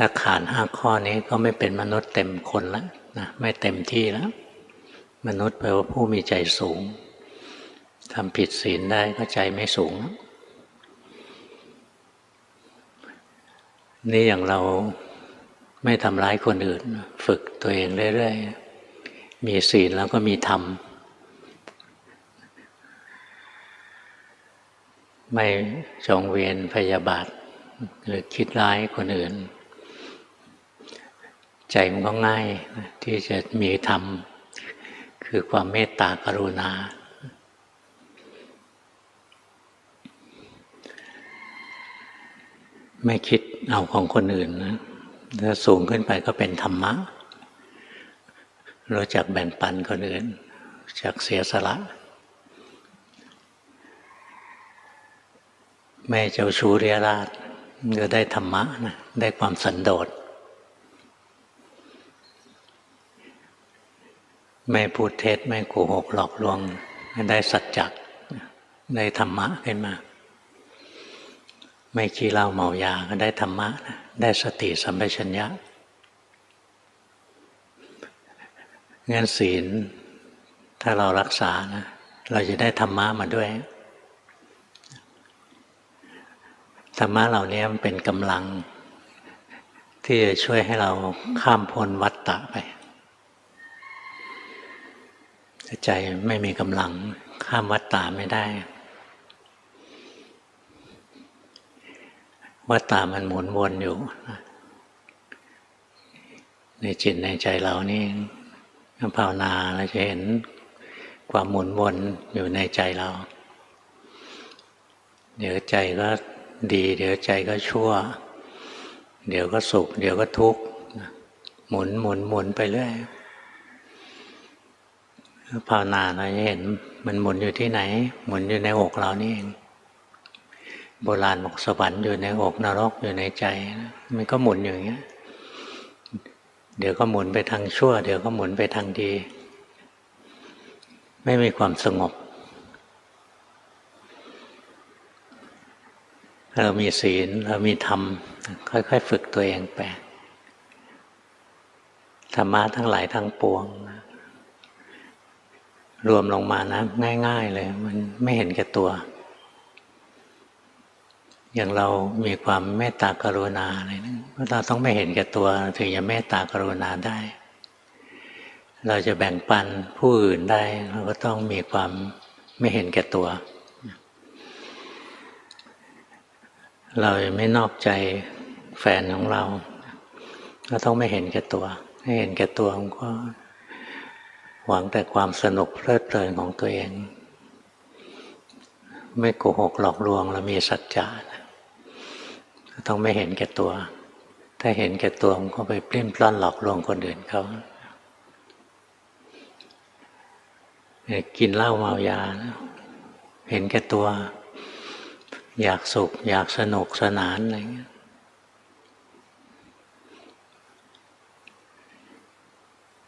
ถ้าขาดห้าข้อนี้ก็ไม่เป็นมนุษย์เต็มคนแล้วนะไม่เต็มที่แล้ว มนุษย์แปลว่าผู้มีใจสูงทำผิดศีลได้ก็ใจไม่สูง นี่อย่างเราไม่ทำร้ายคนอื่น ฝึกตัวเองเรื่อยๆ มีศีลแล้วก็มีธรรม ไม่จองเวียนพยาบาท หรือคิดร้ายคนอื่น ใจมันก็ง่ายที่จะมีธรรม คือความเมตตากรุณา ไม่คิดเอาของคนอื่นนะถ้าสูงขึ้นไปก็เป็นธรรมะ รู้จักแบ่งปันคนอื่นจากเสียสละ ไม่เจ้าชู้เรียราชก็ได้ธรรมะนะได้ความสันโดษ ไม่พูดเท็จไม่โกหกหลอกลวง ได้สัจจะได้ธรรมะขึ้นมา ไม่ขี้เหล้าเมายาก็ได้ธรรมะ ได้สติสัมปชัญญะงั้นศีลถ้าเรารักษานะเราจะได้ธรรมะมาด้วย ธรรมะเหล่านี้มันเป็นกำลัง ที่จะช่วยให้เราข้ามพ้นวัฏฏะไป ใจไม่มีกำลัง ข้ามวัฏฏะไม่ได้ วัฏฏะมันหมุนวนอยู่ ในจิตในใจเรานี่ภาวนาเราจะเห็นความหมุนวนอยู่ในใจเรา เดี๋ยวใจก็ดี เดี๋ยวใจก็ชั่ว เดี๋ยวก็สุข เดี๋ยวก็ทุกข์หมุนหมุนหมุนไปเรื่อย ภาวนาเราจะเห็นมันหมุนอยู่ที่ไหน หมุนอยู่ในอกเรานี่เอง โบราณบอกสวรรค์อยู่ในอกนรกอยู่ในใจ มันก็หมุนอยู่อย่างเงี้ย เดี๋ยวก็หมุนไปทางชั่ว เดี๋ยวก็หมุนไปทางดี ไม่มีความสงบเรามีศีลเรามีธรรม ค่อย ๆ ฝึกตัวเองไปธรรมะทั้งหลายทั้งปวง รวมลงมานะง่าย ๆ เลย มันไม่เห็นแก่ตัว อย่างเรามีความเมตตากรุณาอะไรนะเราต้องไม่เห็นแก่ตัว ถึงจะเมตตากรุณาได้ เราจะแบ่งปันผู้อื่นได้ เราก็ต้องมีความไม่เห็นแก่ตัว เราไม่นอกใจแฟนของเราก็ต้องไม่เห็นแก่ตัวให้เห็นแก่ตัวก็ หวังแต่ความสนุกเพลิดเพลินของตัวเอง ไม่โกหกหลอกลวงเรามีสัจจะต้องไม่เห็นแก่ตัว ถ้าเห็นแก่ตัวมันก็ไปปลิ้นปล้อนหลอกลวงคนอื่นเขากินเหล้าเมายา เห็นแก่ตัว อยากสุข อยากสนุกสนานอะไรเงี้ย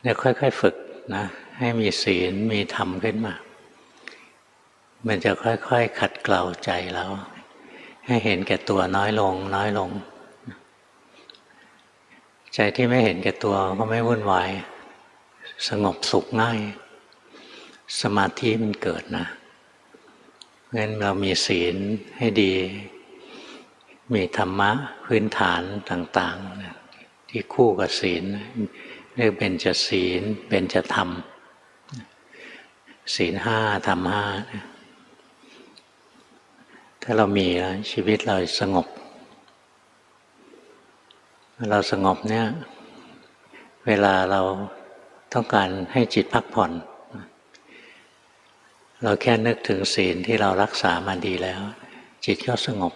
เนี่ยค่อย ๆ ฝึก นะให้มีศีลมีธรรมขึ้นมา มันจะค่อย ๆ ขัดเกลาใจเราให้เห็นแก่ตัวน้อยลง น้อยลง ใจที่ไม่เห็นแก่ตัวก็ไม่วุ่นวาย สงบสุขง่าย สมาธิมันเกิดนะงั้นเรามีศีลให้ดี มีธรรมะพื้นฐานต่าง ๆ ที่คู่กับศีล เรียกเป็นจะศีลเป็นจะธรรม ศีลห้าธรรมห้าถ้าเรามีแล้วชีวิตเราสงบ เราสงบเนี่ย เวลาเราต้องการให้จิตพักผ่อน เราแค่นึกถึงศีลที่เรารักษามาดีแล้ว จิตก็สงบ